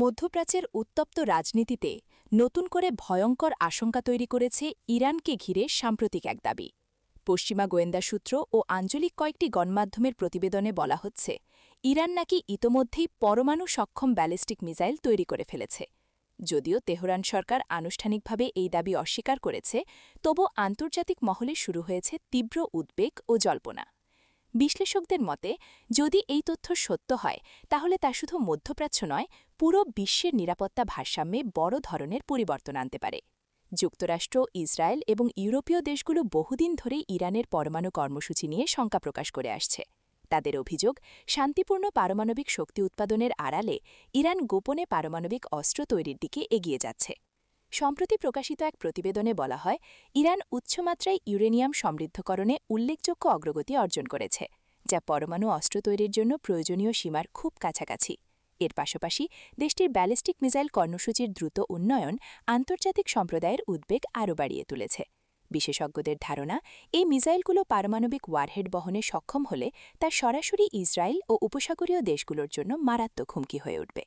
মধ্যপ্রাচ্যের উত্তপ্ত রাজনীতিতে নতুন করে ভয়ঙ্কর আশঙ্কা তৈরি করেছে ইরানকে ঘিরে সাম্প্রতিক এক দাবি। পশ্চিমা গোয়েন্দা সূত্র ও আঞ্চলিক কয়েকটি গণমাধ্যমের প্রতিবেদনে বলা হচ্ছে, ইরান নাকি ইতোমধ্যেই পরমাণু সক্ষম ব্যালিস্টিক মিসাইল তৈরি করে ফেলেছে। যদিও তেহরান সরকার আনুষ্ঠানিকভাবে এই দাবি অস্বীকার করেছে, তবু আন্তর্জাতিক মহলে শুরু হয়েছে তীব্র উদ্বেগ ও জল্পনা। বিশ্লেষকদের মতে, যদি এই তথ্য সত্য হয়, তাহলে তা শুধু মধ্যপ্রাচ্য নয়, পুরো বিশ্বের নিরাপত্তা ভারসাম্যে বড় ধরনের পরিবর্তন আনতে পারে। যুক্তরাষ্ট্র, ইসরায়েল এবং ইউরোপীয় দেশগুলো বহুদিন ধরেই ইরানের পরমাণু কর্মসূচি নিয়ে শঙ্কা প্রকাশ করে আসছে। তাদের অভিযোগ, শান্তিপূর্ণ পারমাণবিক শক্তি উৎপাদনের আড়ালে ইরান গোপনে পারমাণবিক অস্ত্র তৈরির দিকে এগিয়ে যাচ্ছে। সম্প্রতি প্রকাশিত এক প্রতিবেদনে বলা হয়, ইরান উচ্চমাত্রায় ইউরেনিয়াম সমৃদ্ধকরণে উল্লেখযোগ্য অগ্রগতি অর্জন করেছে, যা পরমাণু অস্ত্র তৈরির জন্য প্রয়োজনীয় সীমার খুব কাছাকাছি। এর পাশাপাশি, দেশটির ব্যালিস্টিক মিসাইল কর্মসূচির দ্রুত উন্নয়ন আন্তর্জাতিক সম্প্রদায়ের উদ্বেগ আরও বাড়িয়ে তুলেছে। বিশেষজ্ঞদের ধারণা, এই মিসাইলগুলো পারমাণবিক ওয়ারহেড বহনে সক্ষম হলে তা সরাসরি ইসরায়েল ও উপসাগরীয় দেশগুলোর জন্য মারাত্মক হুমকি হয়ে উঠবে।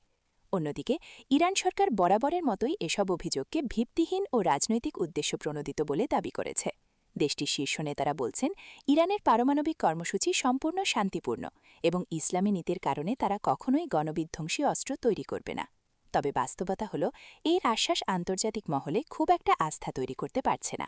অন্যদিকে, ইরান সরকার বরাবরের মতোই এসব অভিযোগকে ভিত্তিহীন ও রাজনৈতিক উদ্দেশ্য প্রণোদিত বলে দাবি করেছে। দেশটির শীর্ষ নেতারা বলছেন, ইরানের পারমাণবিক কর্মসূচি সম্পূর্ণ শান্তিপূর্ণ এবং ইসলামী নীতির কারণে তারা কখনোই গণবিধ্বংসী অস্ত্র তৈরি করবে না। তবে বাস্তবতা হল, এর আশ্বাস আন্তর্জাতিক মহলে খুব একটা আস্থা তৈরি করতে পারছে না।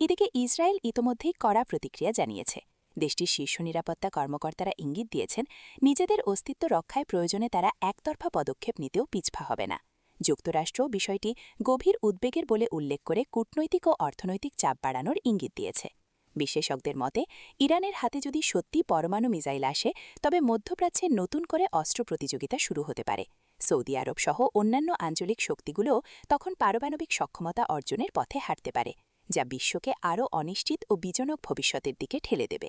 এদিকে ইসরায়েল ইতোমধ্যেই কড়া প্রতিক্রিয়া জানিয়েছে। দেশটির শীর্ষ নিরাপত্তা কর্মকর্তারা ইঙ্গিত দিয়েছেন, নিজেদের অস্তিত্ব রক্ষায় প্রয়োজনে তারা একতরফা পদক্ষেপ নিতেও পিছপা হবে না। যুক্তরাষ্ট্র বিষয়টি গভীর উদ্বেগের বলে উল্লেখ করে কূটনৈতিক ও অর্থনৈতিক চাপ বাড়ানোর ইঙ্গিত দিয়েছে। বিশেষজ্ঞদের মতে, ইরানের হাতে যদি সত্যি পরমাণু মিসাইল আসে, তবে মধ্যপ্রাচ্যে নতুন করে অস্ত্র প্রতিযোগিতা শুরু হতে পারে। সৌদি আরব সহ অন্যান্য আঞ্চলিক শক্তিগুলোও তখন পারমাণবিক সক্ষমতা অর্জনের পথে হাঁটতে পারে, যা বিশ্বকে আরও অনিশ্চিত ও বিজনক ভবিষ্যতের দিকে ঠেলে দেবে।